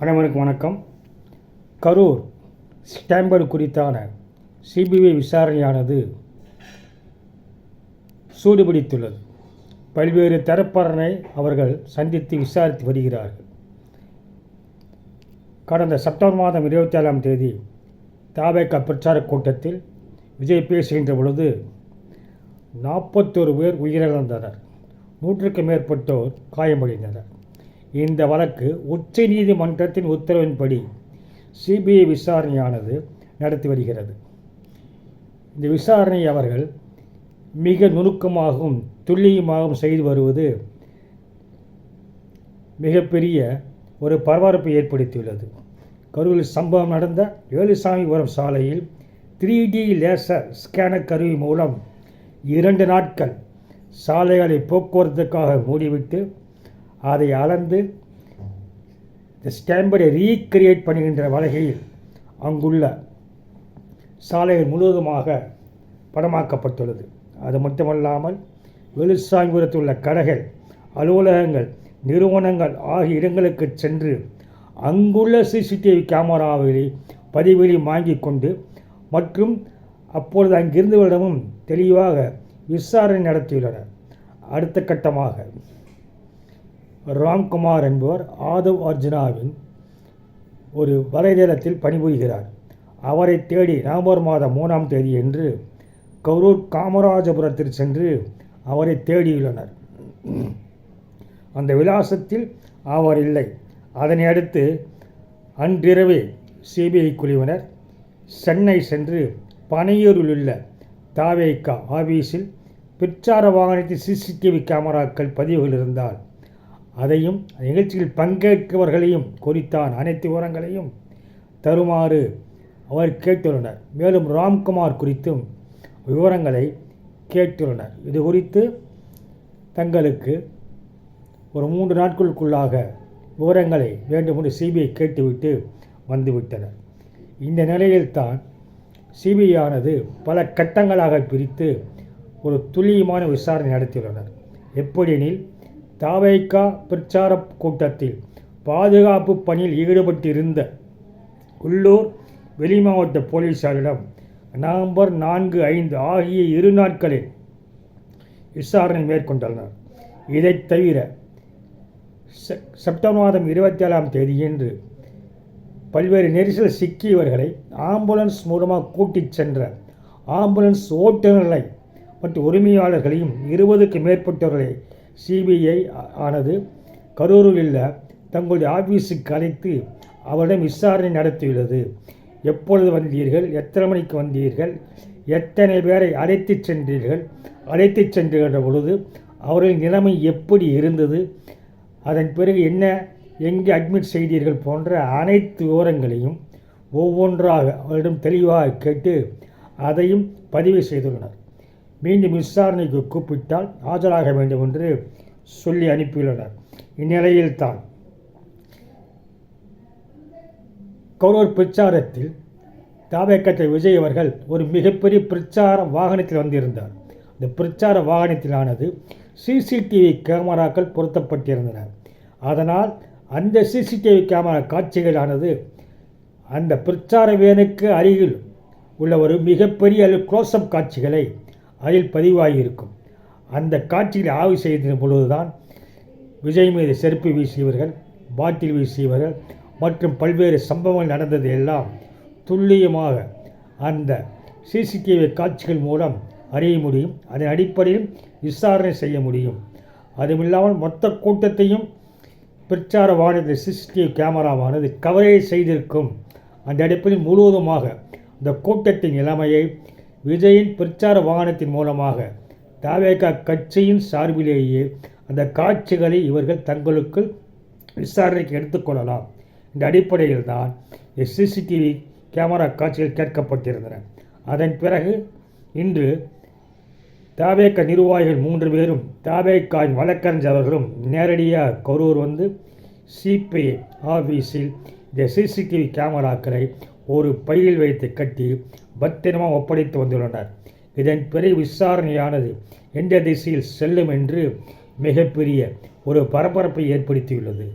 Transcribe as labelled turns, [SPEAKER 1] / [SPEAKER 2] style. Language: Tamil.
[SPEAKER 1] அனைவருக்கும் வணக்கம். கரூர் ஸ்டாம்பர்டு குறித்தான சிபிஐ விசாரணையானது சூடுபிடித்துள்ளது. பல்வேறு தரப்பரனை அவர்கள் சந்தித்து விசாரித்து வருகிறார்கள். கடந்த செப்டம்பர் மாதம் இருபத்தி ஏழாம் தேதி தாவேக்கா பிரச்சார கூட்டத்தில் விஜய் பேசுகின்ற பொழுது நாற்பத்தொரு பேர் உயிரிழந்தனர். நூற்றுக்கும் மேற்பட்டோர் காயமடைந்தனர். இந்த வழக்கு உச்ச நீதிமன்றத்தின் உத்தரவின்படி சிபிஐ விசாரணையானது நடத்தி வருகிறது. இந்த விசாரணை அவர்கள் மிக நுணுக்கமாகவும் துல்லியமாகவும் செய்து வருவது மிகப்பெரிய ஒரு பரபரப்பை ஏற்படுத்தியுள்ளது. கரூரில் சம்பவம் நடந்த ஏழுசாமிபுரம் சாலையில் த்ரீ டி லேசர் ஸ்கேனர் கருவி மூலம் இரண்டு நாட்கள் சாலைகளை போக்குவரத்துக்காக மூடிவிட்டு அதை அளந்து இந்த ஸ்டாம்பரை ரீக்ரியேட் பண்ணுகின்ற வகையில் அங்குள்ள சாலைகள் முழுவதுமாக படமாக்கப்பட்டுள்ளது. அது மட்டுமல்லாமல் வெளிசாமிபுரத்தில் உள்ள கடைகள் அலுவலகங்கள் நிறுவனங்கள் ஆகிய இடங்களுக்கு சென்று அங்குள்ள சிசிடிவி கேமராவை பதிவுகளை வாங்கி கொண்டு மற்றும் அப்பொழுது அங்கிருந்தவரிடமும் தெளிவாக விசாரணை நடத்தியுள்ளனர். அடுத்த கட்டமாக ராம்குமார் என்பவர் ஆதவ் அர்ஜுனாவின் ஒரு வலைதளத்தில் பணிபுரிகிறார். அவரை தேடி நவம்பர் மாதம் மூணாம் தேதி என்று கரூர் காமராஜபுரத்தில் சென்று அவரை தேடியுள்ளனர். அந்த விலாசத்தில் அவர் இல்லை. அதனை அடுத்து அன்றிரவே சிபிஐ குழுவினர் சென்னை சென்று பனையூரில் உள்ள தாவேக்கா ஆபீஸில் பிரச்சார வாகனத்தில் சிசிடிவி கேமராக்கள் பதிவுகள் இருந்தால் அதையும் நிகழ்ச்சியில் பங்கேற்கவர்களையும் குறித்தான் அனைத்து விவரங்களையும் தருமாறு அவர் கேட்டுள்ளனர். மேலும் ராம்குமார் குறித்தும் விவரங்களை கேட்டுள்ளனர். இது குறித்து தங்களுக்கு ஒரு மூன்று நாட்களுக்குள்ளாக விவரங்களை வேண்டுமென்று சிபிஐ கேட்டுவிட்டு வந்துவிட்டனர். இந்த நிலையில்தான் சிபிஐயானது பல கட்டங்களாக பிரித்து ஒரு துல்லியமான விசாரணை நடத்தியுள்ளனர். எப்படியெனில் தாவைக்கா பிரச்சார கூட்டத்தில் பாதுகாப்பு பணியில் ஈடுபட்டிருந்த உள்ளூர் வெளிமாவட்ட போலீசாரிடம் நவம்பர் நான்கு ஐந்து ஆகிய இரு நாட்களில் விசாரணை மேற்கொண்டனர். இதைத் தவிர செப்டம்பர் மாதம் இருபத்தி ஏழாம் தேதியன்று பல்வேறு நெரிசல் சிக்கியவர்களை ஆம்புலன்ஸ் மூலமாக கூட்டிச் சென்ற ஆம்புலன்ஸ் ஓட்டுநர்களை மற்றும் உரிமையாளர்களையும் இருபதுக்கு மேற்பட்டவர்களை சிபிஐ ஆனது கரூரில் உள்ள தங்களுடைய ஆஃபீஸுக்கு அழைத்து அவரிடம் விசாரணை நடத்தியுள்ளது. எப்பொழுது வந்தீர்கள்? எத்தனை மணிக்கு வந்தீர்கள்? எத்தனை பேரை அழைத்து சென்றீர்கள்? அழைத்து சென்றுகின்ற பொழுது அவர்களின் நிலைமை எப்படி இருந்தது? அதன் பிறகு என்ன எங்கே அட்மிட் செய்தீர்கள் போன்ற அனைத்து விவரங்களையும் ஒவ்வொன்றாக அவரிடம் தெளிவாக கேட்டு அதையும் பதிவு செய்துள்ளனர். மீண்டும் விசாரணைக்கு கூப்பிட்டால் ஆஜராக வேண்டும் என்று சொல்லி அனுப்பியுள்ளனர். இந்நிலையில்தான் கௌரவர் பிரச்சாரத்தில் தாவேக்கத்தை விஜய் அவர்கள் ஒரு மிகப்பெரிய பிரச்சார வாகனத்தில் வந்திருந்தார். இந்த பிரச்சார வாகனத்திலானது சிசிடிவி கேமராக்கள் பொருத்தப்பட்டிருந்தன. அதனால் அந்த சிசிடிவி கேமரா காட்சிகளானது அந்த பிரச்சார வேனுக்கு அருகில் உள்ள ஒரு மிகப்பெரிய க்ளோஸ்அப் காட்சிகளை அதில் பதிவாகியிருக்கும். அந்த காட்சிகளை ஆய்வு செய்த பொழுதுதான் விஜய் மீது செருப்பு வீசியவர்கள் பாட்டில் வீசியவர்கள் மற்றும் பல்வேறு சம்பவங்கள் நடந்தது எல்லாம் துல்லியமாக அந்த சிசிடிவி காட்சிகள் மூலம் அறிய முடியும். அதன் அடிப்படையில் விசாரணை செய்ய முடியும். அதுமில்லாமல் மொத்த கூட்டத்தையும் பிரச்சார வாகனத்தில் சிசிடிவி கேமராவானது கவரேஜ் செய்திருக்கும். அந்த அடிப்படையில் முழுவதுமாக இந்த கூட்டத்தின் நிலைமையை விஜயின் பிரச்சார வாகனத்தின் மூலமாக தாவேகா கட்சியின் சார்பிலேயே அந்த காட்சிகளை இவர்கள் தங்களுக்குள் விசாரணைக்கு எடுத்துக்கொள்ளலாம் இந்த அடிப்படையில் தான் சிசிடிவி கேமரா காட்சிகள் கேட்கப்பட்டிருந்தன. அதன் பிறகு இன்று தாவேக்க நிர்வாகிகள் மூன்று பேரும் தாவேக்காவின் வழக்கறிஞர் அவர்களும் நேரடியாக கரூர் வந்து சிபிஐ ஆஃபீஸில் இந்த சிசிடிவி கேமராக்களை ஒரு பையில் வைத்து கட்டி பத்திரமாக ஒப்படைத்து வந்துள்ளனர். இதன் பிறகு விசாரணையானது எந்த திசையில் செல்லும் என்று மிகப்பெரிய ஒரு பரபரப்பை ஏற்படுத்தியுள்ளது.